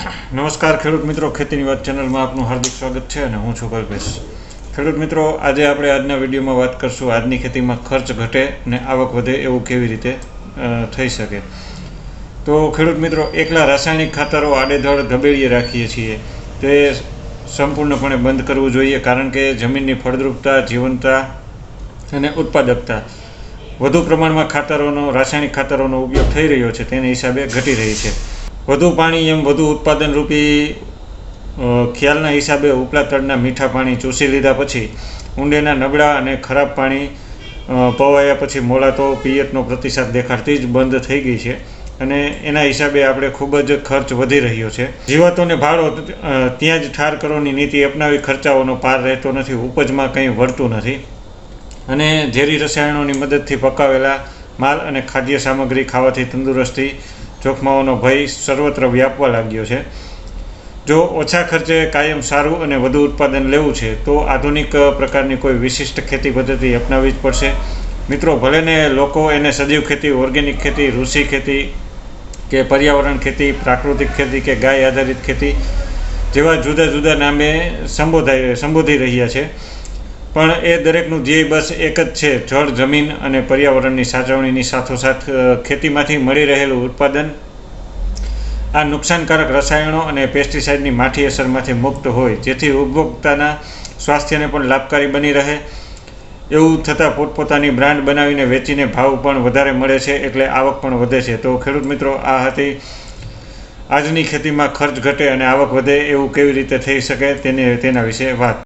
નમસ્કાર ખેડૂત મિત્રો, ખેતીની વાત ચેનલમાં આપનું હાર્દિક સ્વાગત છે અને હું છું કલ્પેશ. ખેડૂત મિત્રો, આજે આપણે આજના વિડીયોમાં વાત કરશું આજની ખેતીમાં ખર્ચ ઘટે અને આવક વધે એવું કેવી રીતે થઈ શકે. તો ખેડૂત મિત્રો, એકલા રાસાયણિક ખાતરો આડેધડ ધબેડીએ રાખીએ છીએ. તે સંપૂર્ણપણે બંધ કરવું જોઈએ કારણ કે જમીનની ફળદ્રુપતા, જીવનતા અને ઉત્પાદકતા વધુ પ્રમાણમાં ખાતરોનો, રાસાયણિક ખાતરોનો ઉપયોગ થઈ રહ્યો છે. તેને હિસાબે ઘટી રહી છે. વધુ પાણી એમ વધુ ઉત્પાદન રૂપી ખ્યાલના હિસાબે ઉપલા તળના મીઠા પાણી ચૂસી લીધા પછી ઊંડેના નબળા અને ખરાબ પાણી પવાયા પછી મોલાતો પિયતનો પ્રતિસાદ દેખાડતી જ બંધ થઈ ગઈ છે અને એના હિસાબે આપણે ખૂબ જ ખર્ચ વધી રહ્યો છે. જીવાતોને ભાડો ત્યાં જ ઠાર કરોની નીતિ અપનાવી ખર્ચાઓનો પાર રહેતો નથી, ઉપજમાં કંઈ વળતું નથી. અને ઝેરી રસાયણોની મદદથી પકાવેલા માલ અને ખાદ્ય સામગ્રી ખાવાથી તંદુરસ્તી જોખમાઓનો ભય સર્વત્ર વ્યાપવા લાગ્યો છે. જો ઓછા ખર્ચે કાયમ સારું અને વધુ ઉત્પાદન લેવું છે, તો આધુનિક પ્રકારની કોઈ વિશિષ્ટ ખેતી પદ્ધતિ અપનાવવી જ પડશે. મિત્રો ભલેને લોકો એને સજીવ ખેતી, ઓર્ગેનિક ખેતી ઋષિ ખેતી કે પર્યાવરણ ખેતી, પ્રાકૃતિક ખેતી કે ગાય આધારિત ખેતી જેવા જુદા જુદા નામે સંબોધાઈ સંબોધી રહ્યા છે. પણ એ દરેકનું ધ્યેય બસ એક જ છે, જળ, જમીન અને પર્યાવરણની સાચવણીની સાથોસાથ ખેતીમાંથી મળી રહેલું ઉત્પાદન. આ નુકસાનકારક રસાયણો અને પેસ્ટિસાઇડની માઠી અસરમાંથી મુક્ત હોય, જેથી ઉપભોક્તાના સ્વાસ્થ્યને પણ લાભકારી બની રહે. એવું થતાં પોતપોતાની બ્રાન્ડ બનાવીને વેચીને ભાવ પણ વધારે મળે છે, એટલે આવક પણ વધે છે. તો ખેડૂત મિત્રો, આ હતી આજની ખેતીમાં ખર્ચ ઘટે અને આવક વધે એવું કેવી રીતે થઈ શકે તેની તેના વિશે વાત.